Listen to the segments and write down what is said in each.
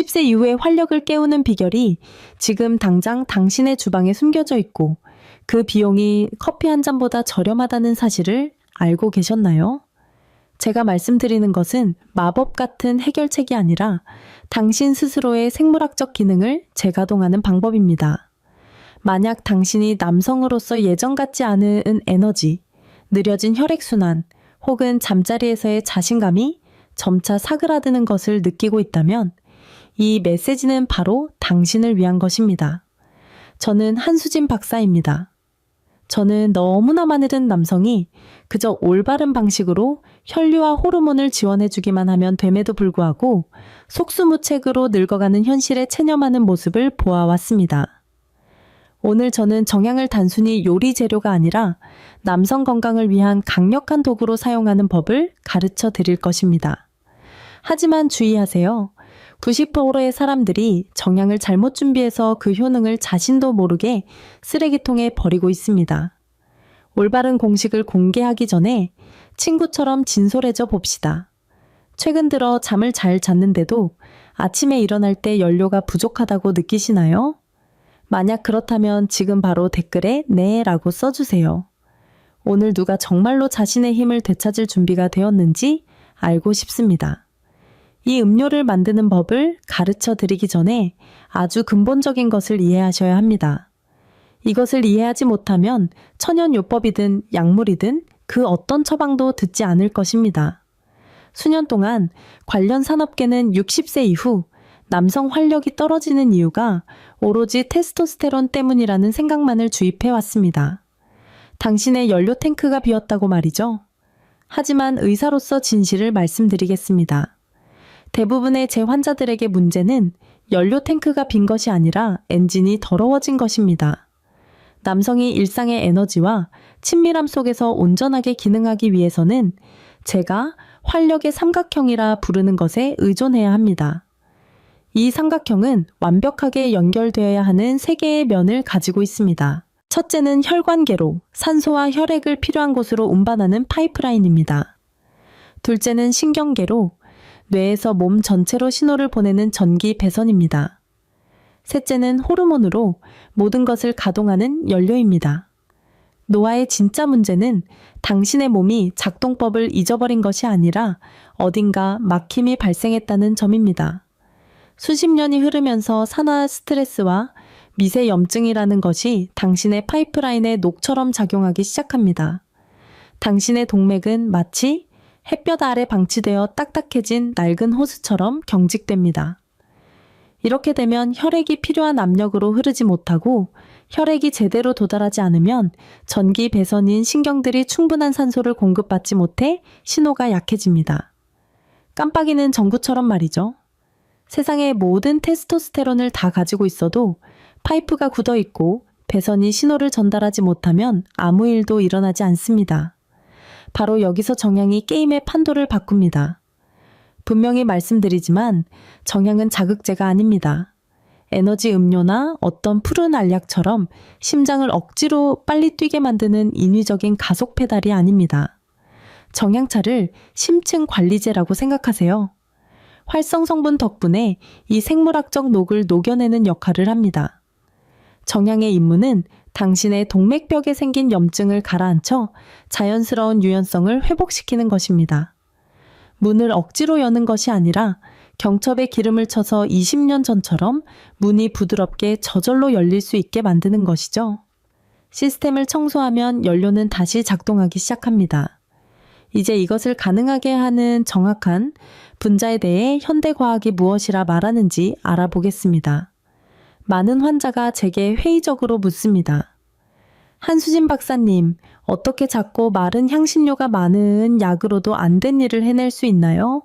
60세 이후의 활력을 깨우는 비결이 지금 당장 당신의 주방에 숨겨져 있고 그 비용이 커피 한 잔보다 저렴하다는 사실을 알고 계셨나요? 제가 말씀드리는 것은 마법 같은 해결책이 아니라 당신 스스로의 생물학적 기능을 재가동하는 방법입니다. 만약 당신이 남성으로서 예전 같지 않은 에너지, 느려진 혈액순환, 혹은 잠자리에서의 자신감이 점차 사그라드는 것을 느끼고 있다면 이 메시지는 바로 당신을 위한 것입니다. 저는 한수진 박사입니다. 저는 너무나 많은 남성이 그저 올바른 방식으로 혈류와 호르몬을 지원해주기만 하면 됨에도 불구하고 속수무책으로 늙어가는 현실에 체념하는 모습을 보아왔습니다. 오늘 저는 정향을 단순히 요리 재료가 아니라 남성 건강을 위한 강력한 도구로 사용하는 법을 가르쳐 드릴 것입니다. 하지만 주의하세요. 90%의 사람들이 정향을 잘못 준비해서 그 효능을 자신도 모르게 쓰레기통에 버리고 있습니다. 올바른 공식을 공개하기 전에 친구처럼 진솔해져 봅시다. 최근 들어 잠을 잘 잤는데도 아침에 일어날 때 연료가 부족하다고 느끼시나요? 만약 그렇다면 지금 바로 댓글에 네 라고 써주세요. 오늘 누가 정말로 자신의 힘을 되찾을 준비가 되었는지 알고 싶습니다. 이 음료를 만드는 법을 가르쳐 드리기 전에 아주 근본적인 것을 이해하셔야 합니다. 이것을 이해하지 못하면 천연요법이든 약물이든 그 어떤 처방도 듣지 않을 것입니다. 수년 동안 관련 산업계는 60세 이후 남성 활력이 떨어지는 이유가 오로지 테스토스테론 때문이라는 생각만을 주입해 왔습니다. 당신의 연료 탱크가 비었다고 말이죠. 하지만 의사로서 진실을 말씀드리겠습니다. 대부분의 제 환자들에게 문제는 연료 탱크가 빈 것이 아니라 엔진이 더러워진 것입니다. 남성이 일상의 에너지와 친밀함 속에서 온전하게 기능하기 위해서는 제가 활력의 삼각형이라 부르는 것에 의존해야 합니다. 이 삼각형은 완벽하게 연결되어야 하는 세 개의 면을 가지고 있습니다. 첫째는 혈관계로 산소와 혈액을 필요한 곳으로 운반하는 파이프라인입니다. 둘째는 신경계로 뇌에서 몸 전체로 신호를 보내는 전기 배선입니다. 셋째는 호르몬으로 모든 것을 가동하는 연료입니다. 노아의 진짜 문제는 당신의 몸이 작동법을 잊어버린 것이 아니라 어딘가 막힘이 발생했다는 점입니다. 수십 년이 흐르면서 산화 스트레스와 미세 염증이라는 것이 당신의 파이프라인에 녹처럼 작용하기 시작합니다. 당신의 동맥은 마치 햇볕 아래 방치되어 딱딱해진 낡은 호스처럼 경직됩니다. 이렇게 되면 혈액이 필요한 압력으로 흐르지 못하고 혈액이 제대로 도달하지 않으면 전기 배선인 신경들이 충분한 산소를 공급받지 못해 신호가 약해집니다. 깜빡이는 전구처럼 말이죠. 세상의 모든 테스토스테론을 다 가지고 있어도 파이프가 굳어 있고 배선이 신호를 전달하지 못하면 아무 일도 일어나지 않습니다. 바로 여기서 정향이 게임의 판도를 바꿉니다. 분명히 말씀드리지만 정향은 자극제가 아닙니다. 에너지 음료나 어떤 푸른 알약처럼 심장을 억지로 빨리 뛰게 만드는 인위적인 가속 페달이 아닙니다. 정향차를 심층 관리제라고 생각하세요. 활성 성분 덕분에 이 생물학적 녹을 녹여내는 역할을 합니다. 정향의 임무는 당신의 동맥벽에 생긴 염증을 가라앉혀 자연스러운 유연성을 회복시키는 것입니다. 문을 억지로 여는 것이 아니라 경첩에 기름을 쳐서 20년 전처럼 문이 부드럽게 저절로 열릴 수 있게 만드는 것이죠. 시스템을 청소하면 연료는 다시 작동하기 시작합니다. 이제 이것을 가능하게 하는 정확한 분자에 대해 현대 과학이 무엇이라 말하는지 알아보겠습니다. 많은 환자가 제게 회의적으로 묻습니다. 한수진 박사님, 어떻게 작고 마른 향신료가 많은 약으로도 안 된 일을 해낼 수 있나요?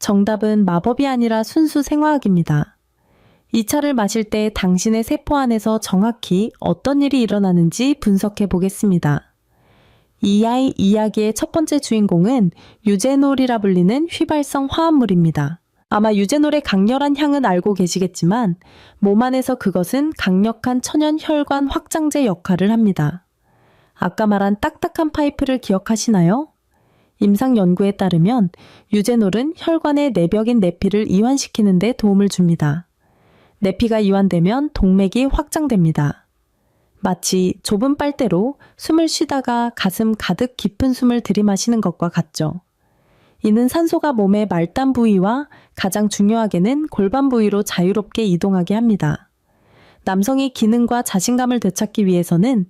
정답은 마법이 아니라 순수 생화학입니다. 이 차를 마실 때 당신의 세포 안에서 정확히 어떤 일이 일어나는지 분석해 보겠습니다. 이 아이 이야기의 첫 번째 주인공은 유제놀이라 불리는 휘발성 화합물입니다. 아마 유제놀의 강렬한 향은 알고 계시겠지만 몸 안에서 그것은 강력한 천연 혈관 확장제 역할을 합니다. 아까 말한 딱딱한 파이프를 기억하시나요? 임상 연구에 따르면 유제놀은 혈관의 내벽인 내피를 이완시키는 데 도움을 줍니다. 내피가 이완되면 동맥이 확장됩니다. 마치 좁은 빨대로 숨을 쉬다가 가슴 가득 깊은 숨을 들이마시는 것과 같죠. 이는 산소가 몸의 말단 부위와 가장 중요하게는 골반 부위로 자유롭게 이동하게 합니다. 남성이 기능과 자신감을 되찾기 위해서는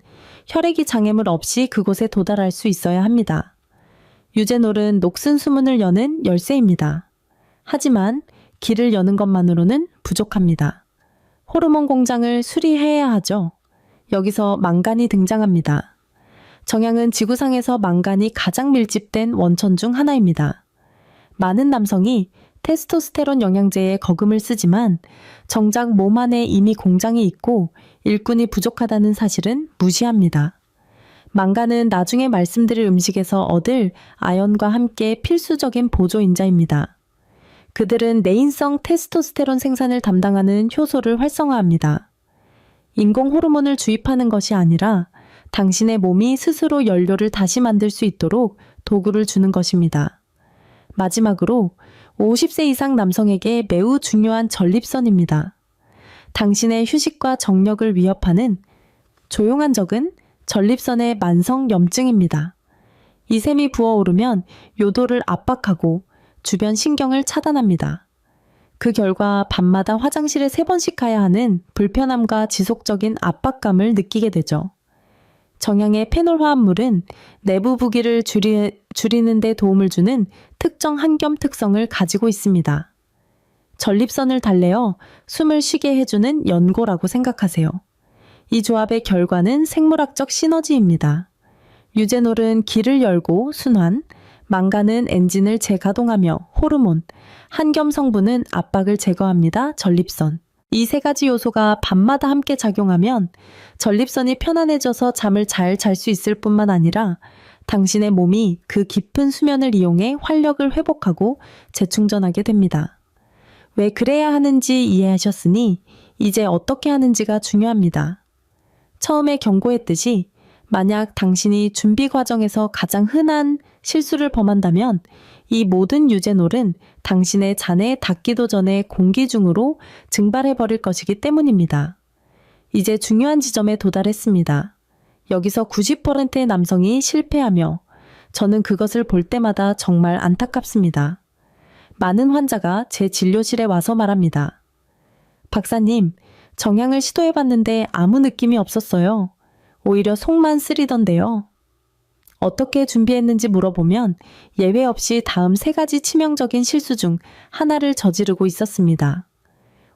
혈액이 장애물 없이 그곳에 도달할 수 있어야 합니다. 유제놀은 녹슨 수문을 여는 열쇠입니다. 하지만 길을 여는 것만으로는 부족합니다. 호르몬 공장을 수리해야 하죠. 여기서 망간이 등장합니다. 정향은 지구상에서 망간이 가장 밀집된 원천 중 하나입니다. 많은 남성이 테스토스테론 영양제에 거금을 쓰지만 정작 몸 안에 이미 공장이 있고 일꾼이 부족하다는 사실은 무시합니다. 망간은 나중에 말씀드릴 음식에서 얻을 아연과 함께 필수적인 보조인자입니다. 그들은 내인성 테스토스테론 생산을 담당하는 효소를 활성화합니다. 인공 호르몬을 주입하는 것이 아니라 당신의 몸이 스스로 연료를 다시 만들 수 있도록 도구를 주는 것입니다. 마지막으로 50세 이상 남성에게 매우 중요한 전립선입니다. 당신의 휴식과 정력을 위협하는 조용한 적은 전립선의 만성 염증입니다. 이 샘이 부어오르면 요도를 압박하고 주변 신경을 차단합니다. 그 결과 밤마다 화장실에 세 번씩 가야 하는 불편함과 지속적인 압박감을 느끼게 되죠. 정향의 페놀 화합물은 내부 부기를 줄이, 줄이는 데 도움을 주는 특정 한겸 특성을 가지고 있습니다. 전립선을 달래어 숨을 쉬게 해주는 연고라고 생각하세요. 이 조합의 결과는 생물학적 시너지입니다. 유제놀은 길을 열고 순환, 망간은 엔진을 재가동하며 호르몬, 한겸 성분은 압박을 제거합니다. 전립선. 이 세 가지 요소가 밤마다 함께 작용하면 전립선이 편안해져서 잠을 잘 잘 수 있을 뿐만 아니라 당신의 몸이 그 깊은 수면을 이용해 활력을 회복하고 재충전하게 됩니다. 왜 그래야 하는지 이해하셨으니 이제 어떻게 하는지가 중요합니다. 처음에 경고했듯이 만약 당신이 준비 과정에서 가장 흔한 실수를 범한다면 이 모든 유제놀은 당신의 잔에 닿기도 전에 공기 중으로 증발해 버릴 것이기 때문입니다. 이제 중요한 지점에 도달했습니다. 여기서 90%의 남성이 실패하며 저는 그것을 볼 때마다 정말 안타깝습니다. 많은 환자가 제 진료실에 와서 말합니다. 박사님, 정향을 시도해봤는데 아무 느낌이 없었어요. 오히려 속만 쓰리던데요. 어떻게 준비했는지 물어보면 예외 없이 다음 세 가지 치명적인 실수 중 하나를 저지르고 있었습니다.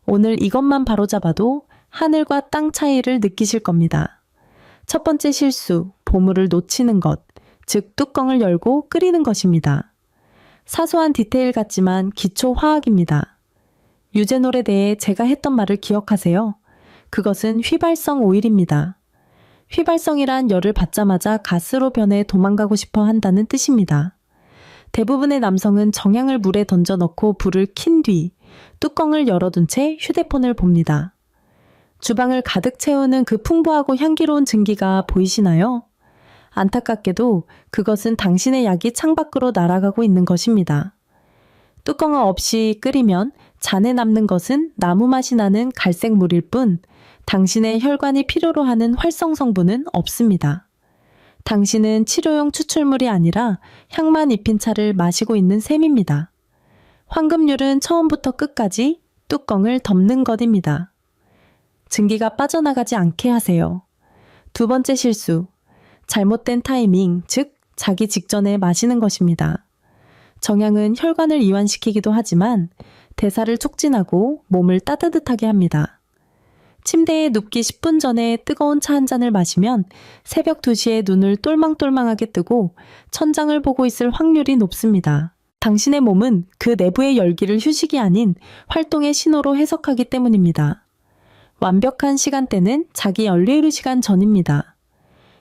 오늘 이것만 바로잡아도 하늘과 땅 차이를 느끼실 겁니다. 첫 번째 실수, 보물을 놓치는 것, 즉 뚜껑을 열고 끓이는 것입니다. 사소한 디테일 같지만 기초 화학입니다. 유제놀에 대해 제가 했던 말을 기억하세요. 그것은 휘발성 오일입니다. 휘발성이란 열을 받자마자 가스로 변해 도망가고 싶어 한다는 뜻입니다. 대부분의 남성은 정향을 물에 던져 넣고 불을 킨 뒤 뚜껑을 열어둔 채 휴대폰을 봅니다. 주방을 가득 채우는 그 풍부하고 향기로운 증기가 보이시나요? 안타깝게도 그것은 당신의 약이 창밖으로 날아가고 있는 것입니다. 뚜껑 없이 끓이면 잔에 남는 것은 나무 맛이 나는 갈색 물일 뿐 당신의 혈관이 필요로 하는 활성 성분은 없습니다. 당신은 치료용 추출물이 아니라 향만 입힌 차를 마시고 있는 셈입니다. 황금률은 처음부터 끝까지 뚜껑을 덮는 것입니다. 증기가 빠져나가지 않게 하세요. 두 번째 실수. 잘못된 타이밍, 즉, 자기 직전에 마시는 것입니다. 정향은 혈관을 이완시키기도 하지만 대사를 촉진하고 몸을 따뜻하게 합니다. 침대에 눕기 10분 전에 뜨거운 차 한 잔을 마시면 새벽 2시에 눈을 똘망똘망하게 뜨고 천장을 보고 있을 확률이 높습니다. 당신의 몸은 그 내부의 열기를 휴식이 아닌 활동의 신호로 해석하기 때문입니다. 완벽한 시간대는 자기 열리르 시간 전입니다.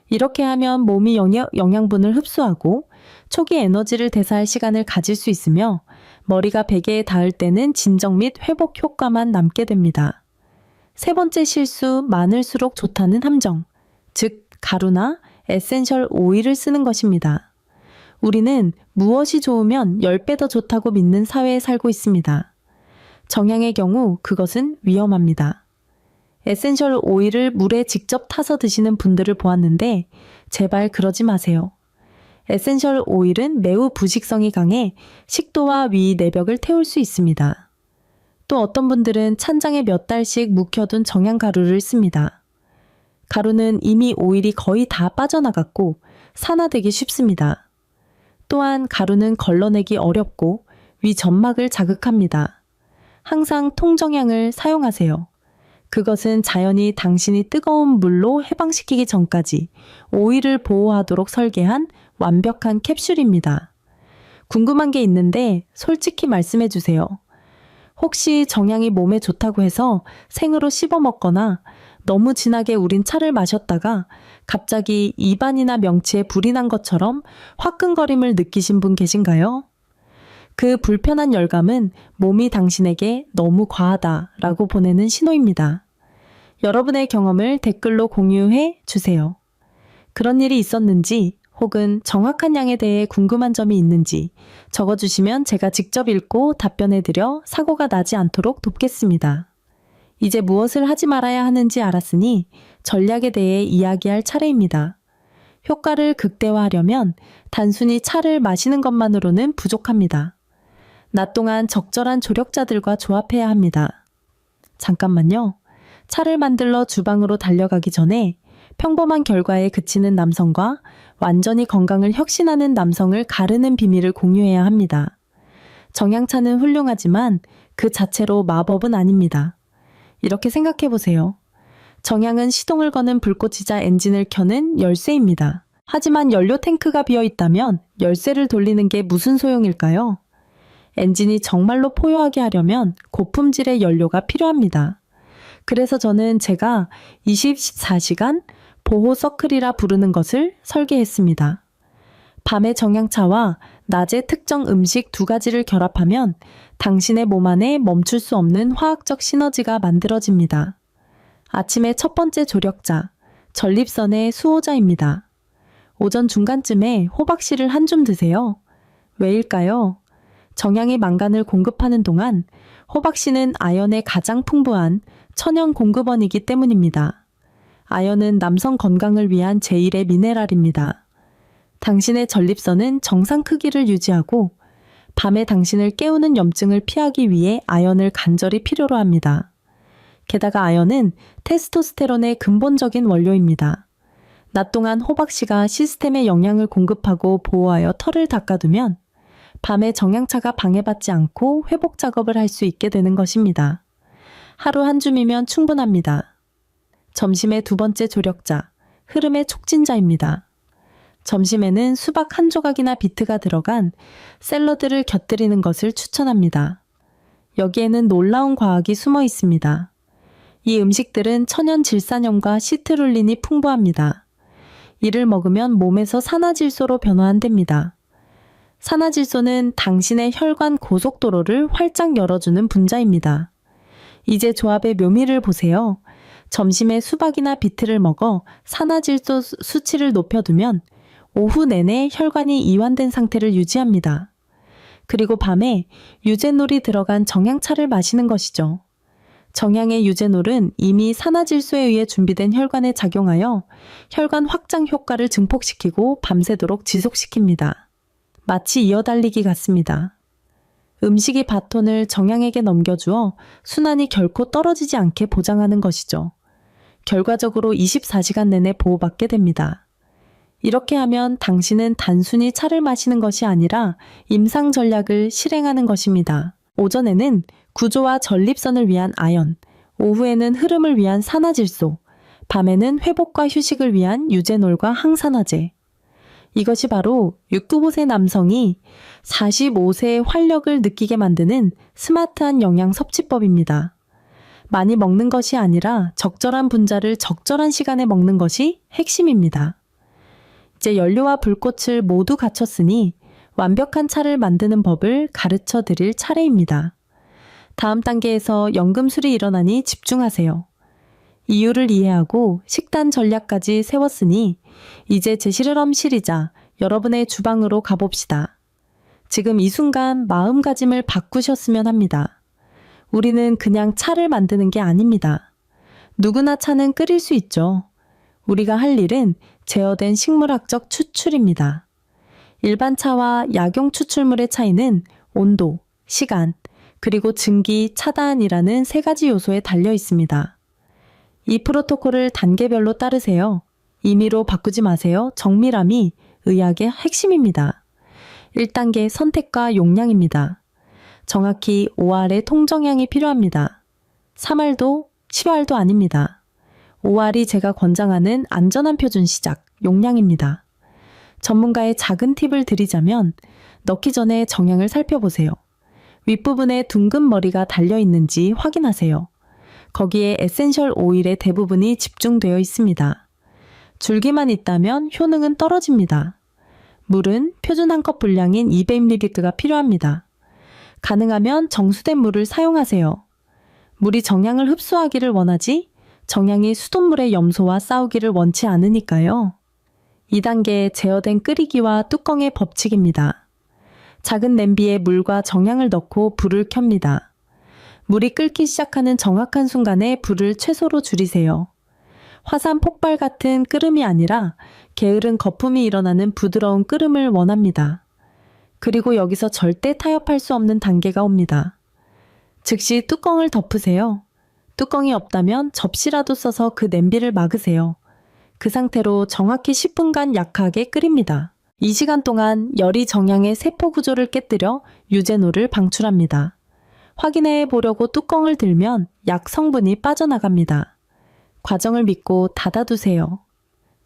이렇게 하면 몸이 영양, 영양분을 흡수하고 초기 에너지를 대사할 시간을 가질 수 있으며 머리가 베개에 닿을 때는 진정 및 회복 효과만 남게 됩니다. 세 번째 실수, 많을수록 좋다는 함정. 즉, 가루나 에센셜 오일을 쓰는 것입니다. 우리는 무엇이 좋으면 10배 더 좋다고 믿는 사회에 살고 있습니다. 정향의 경우 그것은 위험합니다. 에센셜 오일을 물에 직접 타서 드시는 분들을 보았는데 제발 그러지 마세요. 에센셜 오일은 매우 부식성이 강해 식도와 위 내벽을 태울 수 있습니다. 또 어떤 분들은 찬장에 몇 달씩 묵혀둔 정향 가루를 씁니다. 가루는 이미 오일이 거의 다 빠져나갔고 산화되기 쉽습니다. 또한 가루는 걸러내기 어렵고 위 점막을 자극합니다. 항상 통정향을 사용하세요. 그것은 자연이 당신이 뜨거운 물로 해방시키기 전까지 오일을 보호하도록 설계한 완벽한 캡슐입니다. 궁금한 게 있는데 솔직히 말씀해 주세요. 혹시 정향이 몸에 좋다고 해서 생으로 씹어 먹거나 너무 진하게 우린 차를 마셨다가 갑자기 입안이나 명치에 불이 난 것처럼 화끈거림을 느끼신 분 계신가요? 그 불편한 열감은 몸이 당신에게 너무 과하다라고 보내는 신호입니다. 여러분의 경험을 댓글로 공유해 주세요. 그런 일이 있었는지 혹은 정확한 양에 대해 궁금한 점이 있는지 적어주시면 제가 직접 읽고 답변해드려 사고가 나지 않도록 돕겠습니다. 이제 무엇을 하지 말아야 하는지 알았으니 전략에 대해 이야기할 차례입니다. 효과를 극대화하려면 단순히 차를 마시는 것만으로는 부족합니다. 낮 동안 적절한 조력자들과 조합해야 합니다. 잠깐만요. 차를 만들러 주방으로 달려가기 전에 평범한 결과에 그치는 남성과 완전히 건강을 혁신하는 남성을 가르는 비밀을 공유해야 합니다. 정향차는 훌륭하지만 그 자체로 마법은 아닙니다. 이렇게 생각해 보세요. 정향은 시동을 거는 불꽃이자 엔진을 켜는 열쇠입니다. 하지만 연료 탱크가 비어 있다면 열쇠를 돌리는 게 무슨 소용일까요? 엔진이 정말로 포효하게 하려면 고품질의 연료가 필요합니다. 그래서 저는 제가 24시간 보호 서클이라 부르는 것을 설계했습니다. 밤의 정향차와 낮의 특정 음식 두 가지를 결합하면 당신의 몸 안에 멈출 수 없는 화학적 시너지가 만들어집니다. 아침의 첫 번째 조력자, 전립선의 수호자입니다. 오전 중간쯤에 호박씨를 한 줌 드세요. 왜일까요? 정향이 망간을 공급하는 동안 호박씨는 아연의 가장 풍부한 천연 공급원이기 때문입니다. 아연은 남성 건강을 위한 제1의 미네랄입니다. 당신의 전립선은 정상 크기를 유지하고 밤에 당신을 깨우는 염증을 피하기 위해 아연을 간절히 필요로 합니다. 게다가 아연은 테스토스테론의 근본적인 원료입니다. 낮 동안 호박씨가 시스템에 영양을 공급하고 보호하여 털을 닦아두면 밤에 정향차가 방해받지 않고 회복 작업을 할 수 있게 되는 것입니다. 하루 한 줌이면 충분합니다. 점심의 두 번째 조력자, 흐름의 촉진자입니다. 점심에는 수박 한 조각이나 비트가 들어간 샐러드를 곁들이는 것을 추천합니다. 여기에는 놀라운 과학이 숨어 있습니다. 이 음식들은 천연 질산염과 시트룰린이 풍부합니다. 이를 먹으면 몸에서 산화질소로 변화한답니다. 산화질소는 당신의 혈관 고속도로를 활짝 열어주는 분자입니다. 이제 조합의 묘미를 보세요. 점심에 수박이나 비트를 먹어 산화질소 수- 수치를 높여두면 오후 내내 혈관이 이완된 상태를 유지합니다. 그리고 밤에 유제놀이 들어간 정향차를 마시는 것이죠. 정향의 유제놀은 이미 산화질소에 의해 준비된 혈관에 작용하여 혈관 확장 효과를 증폭시키고 밤새도록 지속시킵니다. 마치 이어달리기 같습니다. 음식이 바톤을 정향에게 넘겨주어 순환이 결코 떨어지지 않게 보장하는 것이죠. 결과적으로 24시간 내내 보호받게 됩니다. 이렇게 하면 당신은 단순히 차를 마시는 것이 아니라 임상 전략을 실행하는 것입니다. 오전에는 구조와 전립선을 위한 아연, 오후에는 흐름을 위한 산화질소, 밤에는 회복과 휴식을 위한 유제놀과 항산화제. 이것이 바로 69세 남성이 45세의 활력을 느끼게 만드는 스마트한 영양 섭취법입니다. 많이 먹는 것이 아니라 적절한 분자를 적절한 시간에 먹는 것이 핵심입니다. 이제 연료와 불꽃을 모두 갖췄으니 완벽한 차를 만드는 법을 가르쳐 드릴 차례입니다. 다음 단계에서 연금술이 일어나니 집중하세요. 이유를 이해하고 식단 전략까지 세웠으니 이제 제 실험실이자 여러분의 주방으로 가봅시다. 지금 이 순간 마음가짐을 바꾸셨으면 합니다. 우리는 그냥 차를 만드는 게 아닙니다. 누구나 차는 끓일 수 있죠. 우리가 할 일은 제어된 식물학적 추출입니다. 일반 차와 약용 추출물의 차이는 온도, 시간, 그리고 증기, 차단이라는 세 가지 요소에 달려 있습니다. 이 프로토콜을 단계별로 따르세요. 임의로 바꾸지 마세요. 정밀함이 의학의 핵심입니다. 1단계 선택과 용량입니다. 정확히 5알의 통정량이 필요합니다. 3알도 10알도 아닙니다. 5알이 제가 권장하는 안전한 표준 시작, 용량입니다. 전문가의 작은 팁을 드리자면 넣기 전에 정량을 살펴보세요. 윗부분에 둥근 머리가 달려 있는지 확인하세요. 거기에 에센셜 오일의 대부분이 집중되어 있습니다. 줄기만 있다면 효능은 떨어집니다. 물은 표준 한 컵 분량인 200ml가 필요합니다. 가능하면 정수된 물을 사용하세요. 물이 정량을 흡수하기를 원하지 정량이 수돗물의 염소와 싸우기를 원치 않으니까요. 2단계 제어된 끓이기와 뚜껑의 법칙입니다. 작은 냄비에 물과 정량을 넣고 불을 켭니다. 물이 끓기 시작하는 정확한 순간에 불을 최소로 줄이세요. 화산 폭발 같은 끓음이 아니라 게으른 거품이 일어나는 부드러운 끓음을 원합니다. 그리고 여기서 절대 타협할 수 없는 단계가 옵니다. 즉시 뚜껑을 덮으세요. 뚜껑이 없다면 접시라도 써서 그 냄비를 막으세요. 그 상태로 정확히 10분간 약하게 끓입니다. 이 시간 동안 열이 정량의 세포 구조를 깨뜨려 유제노를 방출합니다. 확인해 보려고 뚜껑을 들면 약 성분이 빠져나갑니다. 과정을 믿고 닫아두세요.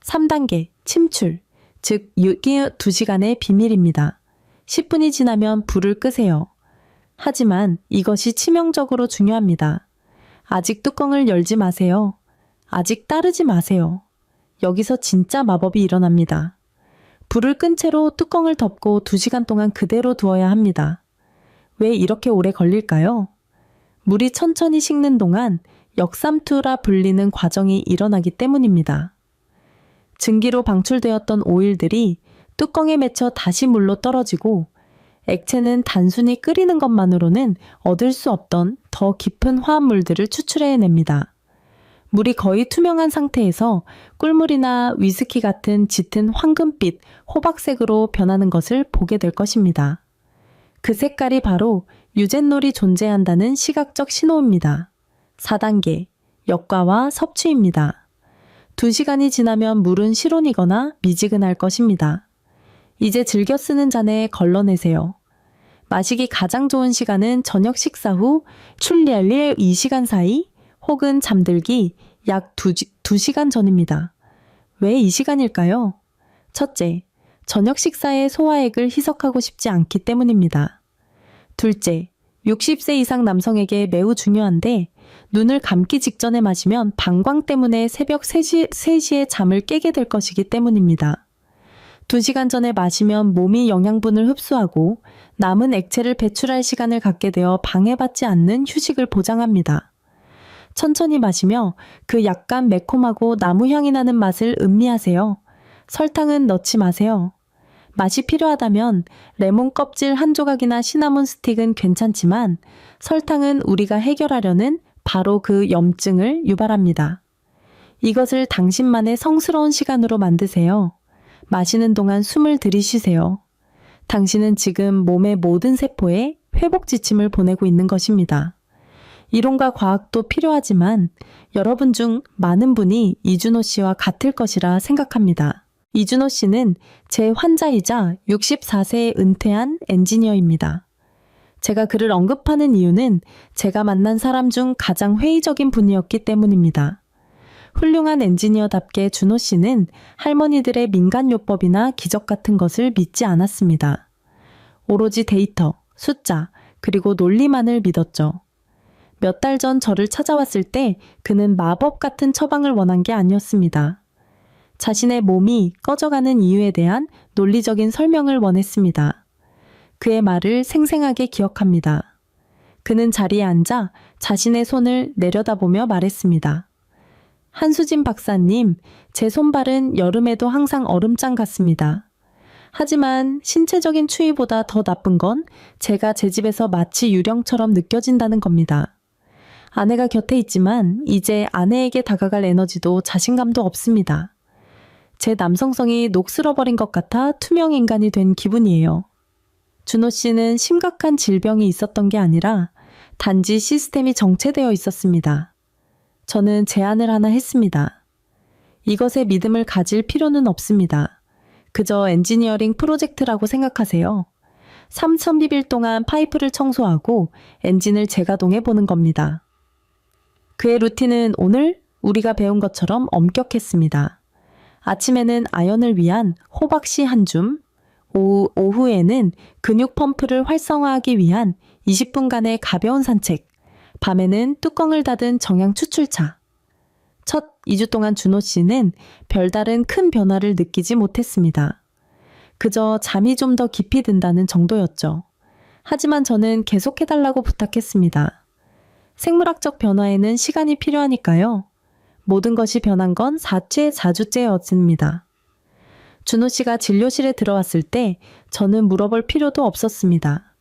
3단계 침출, 즉 6기 2시간의 비밀입니다. 10분이 지나면 불을 끄세요. 하지만 이것이 치명적으로 중요합니다. 아직 뚜껑을 열지 마세요. 아직 따르지 마세요. 여기서 진짜 마법이 일어납니다. 불을 끈 채로 뚜껑을 덮고 2시간 동안 그대로 두어야 합니다. 왜 이렇게 오래 걸릴까요? 물이 천천히 식는 동안 역삼투라 불리는 과정이 일어나기 때문입니다. 증기로 방출되었던 오일들이 뚜껑에 맺혀 다시 물로 떨어지고 액체는 단순히 끓이는 것만으로는 얻을 수 없던 더 깊은 화합물들을 추출해냅니다. 물이 거의 투명한 상태에서 꿀물이나 위스키 같은 짙은 황금빛, 호박색으로 변하는 것을 보게 될 것입니다. 그 색깔이 바로 유젠놀이 존재한다는 시각적 신호입니다. 4단계, 역과와 섭취입니다. 2시간이 지나면 물은 실온이거나 미지근할 것입니다. 이제 즐겨 쓰는 잔에 걸러내세요. 마시기 가장 좋은 시간은 저녁 식사 후 출리알리의 2시간 사이 혹은 잠들기 약 2, 2시간 전입니다. 왜 이 시간일까요? 첫째, 저녁 식사의 소화액을 희석하고 싶지 않기 때문입니다. 둘째, 60세 이상 남성에게 매우 중요한데 눈을 감기 직전에 마시면 방광 때문에 새벽 3시, 3시에 잠을 깨게 될 것이기 때문입니다. 2시간 전에 마시면 몸이 영양분을 흡수하고 남은 액체를 배출할 시간을 갖게 되어 방해받지 않는 휴식을 보장합니다. 천천히 마시며 그 약간 매콤하고 나무 향이 나는 맛을 음미하세요. 설탕은 넣지 마세요. 맛이 필요하다면 레몬 껍질 한 조각이나 시나몬 스틱은 괜찮지만 설탕은 우리가 해결하려는 바로 그 염증을 유발합니다. 이것을 당신만의 성스러운 시간으로 만드세요. 마시는 동안 숨을 들이쉬세요. 당신은 지금 몸의 모든 세포에 회복 지침을 보내고 있는 것입니다. 이론과 과학도 필요하지만 여러분 중 많은 분이 이준호 씨와 같을 것이라 생각합니다. 이준호 씨는 제 환자이자 64세에 은퇴한 엔지니어입니다. 제가 그를 언급하는 이유는 제가 만난 사람 중 가장 회의적인 분이었기 때문입니다. 훌륭한 엔지니어답게 준호 씨는 할머니들의 민간요법이나 기적 같은 것을 믿지 않았습니다. 오로지 데이터, 숫자, 그리고 논리만을 믿었죠. 몇 달 전 저를 찾아왔을 때 그는 마법 같은 처방을 원한 게 아니었습니다. 자신의 몸이 꺼져가는 이유에 대한 논리적인 설명을 원했습니다. 그의 말을 생생하게 기억합니다. 그는 자리에 앉아 자신의 손을 내려다보며 말했습니다. 한수진 박사님, 제 손발은 여름에도 항상 얼음장 같습니다. 하지만 신체적인 추위보다 더 나쁜 건 제가 제 집에서 마치 유령처럼 느껴진다는 겁니다. 아내가 곁에 있지만 이제 아내에게 다가갈 에너지도 자신감도 없습니다. 제 남성성이 녹슬어버린 것 같아 투명 인간이 된 기분이에요. 준호 씨는 심각한 질병이 있었던 게 아니라 단지 시스템이 정체되어 있었습니다. 저는 제안을 하나 했습니다. 이것에 믿음을 가질 필요는 없습니다. 그저 엔지니어링 프로젝트라고 생각하세요. 3,000비빌 동안 파이프를 청소하고 엔진을 재가동해 보는 겁니다. 그의 루틴은 오늘 우리가 배운 것처럼 엄격했습니다. 아침에는 아연을 위한 호박씨 한 줌, 오후, 오후에는 근육 펌프를 활성화하기 위한 20분간의 가벼운 산책, 밤에는 뚜껑을 닫은 정향 추출차. 첫 2주 동안 준호 씨는 별다른 큰 변화를 느끼지 못했습니다. 그저 잠이 좀 더 깊이 든다는 정도였죠. 하지만 저는 계속해달라고 부탁했습니다. 생물학적 변화에는 시간이 필요하니까요. 모든 것이 변한 건 4채, 4주째였습니다. 준호 씨가 진료실에 들어왔을 때 저는 물어볼 필요도 없었습니다.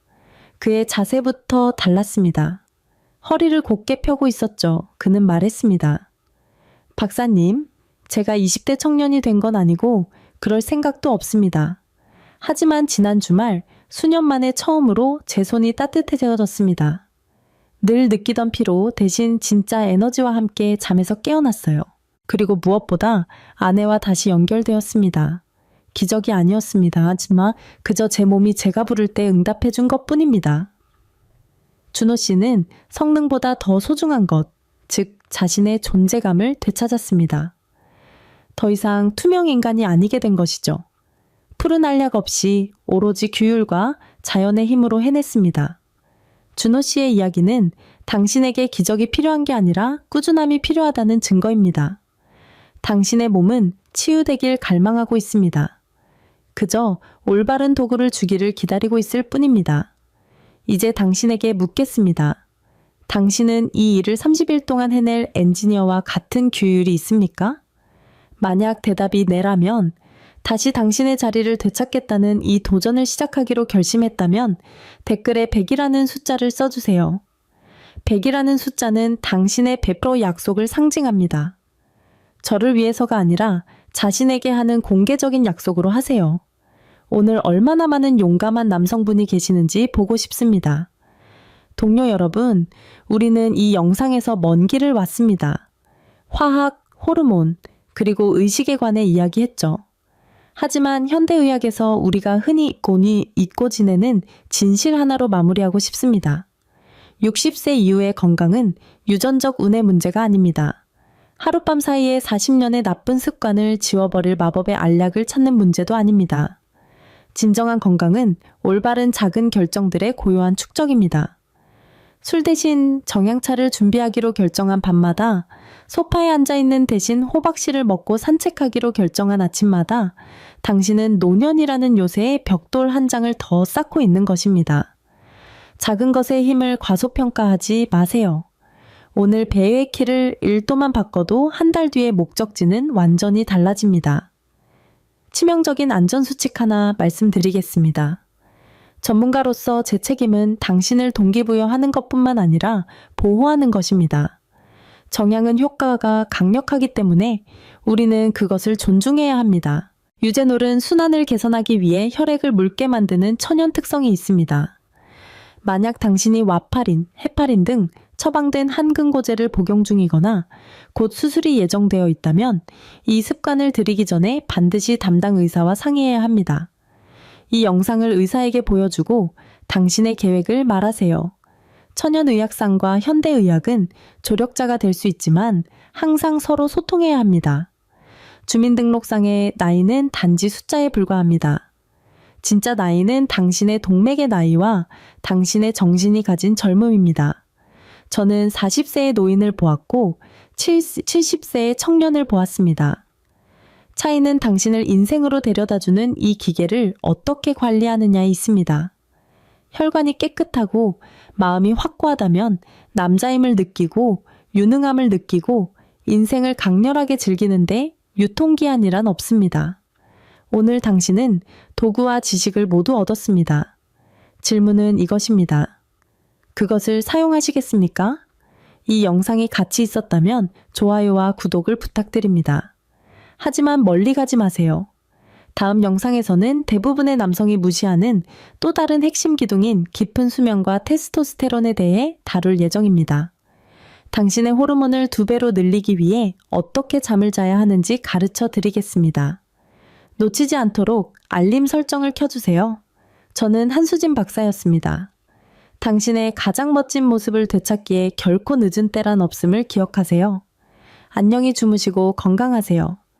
그의 자세부터 달랐습니다. 허리를 곧게 펴고 있었죠. 그는 말했습니다. 박사님, 제가 20대 청년이 된 건 아니고 그럴 생각도 없습니다. 하지만 지난 주말 수년 만에 처음으로 제 손이 따뜻해졌습니다. 늘 느끼던 피로 대신 진짜 에너지와 함께 잠에서 깨어났어요. 그리고 무엇보다 아내와 다시 연결되었습니다. 기적이 아니었습니다. 하지만 그저 제 몸이 제가 부를 때 응답해 준 것 뿐입니다. 준호 씨는 성능보다 더 소중한 것, 즉 자신의 존재감을 되찾았습니다. 더 이상 투명 인간이 아니게 된 것이죠. 푸른 알약 없이 오로지 규율과 자연의 힘으로 해냈습니다. 준호 씨의 이야기는 당신에게 기적이 필요한 게 아니라 꾸준함이 필요하다는 증거입니다. 당신의 몸은 치유되길 갈망하고 있습니다. 그저 올바른 도구를 주기를 기다리고 있을 뿐입니다. 이제 당신에게 묻겠습니다. 당신은 이 일을 30일 동안 해낼 엔지니어와 같은 규율이 있습니까? 만약 대답이 네라면 다시 당신의 자리를 되찾겠다는 이 도전을 시작하기로 결심했다면 댓글에 100이라는 숫자를 써주세요. 100이라는 숫자는 당신의 100% 약속을 상징합니다. 저를 위해서가 아니라 자신에게 하는 공개적인 약속으로 하세요. 오늘 얼마나 많은 용감한 남성분이 계시는지 보고 싶습니다. 동료 여러분, 우리는 이 영상에서 먼 길을 왔습니다. 화학, 호르몬, 그리고 의식에 관해 이야기했죠. 하지만 현대의학에서 우리가 흔히 잊고, 잊고 지내는 진실 하나로 마무리하고 싶습니다. 60세 이후의 건강은 유전적 운의 문제가 아닙니다. 하룻밤 사이에 40년의 나쁜 습관을 지워버릴 마법의 알약을 찾는 문제도 아닙니다. 진정한 건강은 올바른 작은 결정들의 고요한 축적입니다. 술 대신 정향차를 준비하기로 결정한 밤마다 소파에 앉아 있는 대신 호박씨를 먹고 산책하기로 결정한 아침마다 당신은 노년이라는 요새의 벽돌 한 장을 더 쌓고 있는 것입니다. 작은 것의 힘을 과소평가하지 마세요. 오늘 배의 키를 1도만 바꿔도 한 달 뒤의 목적지는 완전히 달라집니다. 치명적인 안전수칙 하나 말씀드리겠습니다. 전문가로서 제 책임은 당신을 동기부여하는 것 뿐만 아니라 보호하는 것입니다. 정향은 효과가 강력하기 때문에 우리는 그것을 존중해야 합니다. 유제놀은 순환을 개선하기 위해 혈액을 묽게 만드는 천연 특성이 있습니다. 만약 당신이 와파린, 헤파린 등 처방된 한근고제를 복용 중이거나 곧 수술이 예정되어 있다면 이 습관을 들이기 전에 반드시 담당 의사와 상의해야 합니다. 이 영상을 의사에게 보여주고 당신의 계획을 말하세요. 천연의학상과 현대의학은 조력자가 될 수 있지만 항상 서로 소통해야 합니다. 주민등록상의 나이는 단지 숫자에 불과합니다. 진짜 나이는 당신의 동맥의 나이와 당신의 정신이 가진 젊음입니다. 저는 40세의 노인을 보았고 70세의 청년을 보았습니다. 차이는 당신을 인생으로 데려다주는 이 기계를 어떻게 관리하느냐에 있습니다. 혈관이 깨끗하고 마음이 확고하다면 남자임을 느끼고 유능함을 느끼고 인생을 강렬하게 즐기는데 유통기한이란 없습니다. 오늘 당신은 도구와 지식을 모두 얻었습니다. 질문은 이것입니다. 그것을 사용하시겠습니까? 이 영상이 가치 있었다면 좋아요와 구독을 부탁드립니다. 하지만 멀리 가지 마세요. 다음 영상에서는 대부분의 남성이 무시하는 또 다른 핵심 기둥인 깊은 수면과 테스토스테론에 대해 다룰 예정입니다. 당신의 호르몬을 두 배로 늘리기 위해 어떻게 잠을 자야 하는지 가르쳐 드리겠습니다. 놓치지 않도록 알림 설정을 켜주세요. 저는 한수진 박사였습니다. 당신의 가장 멋진 모습을 되찾기에 결코 늦은 때란 없음을 기억하세요. 안녕히 주무시고 건강하세요.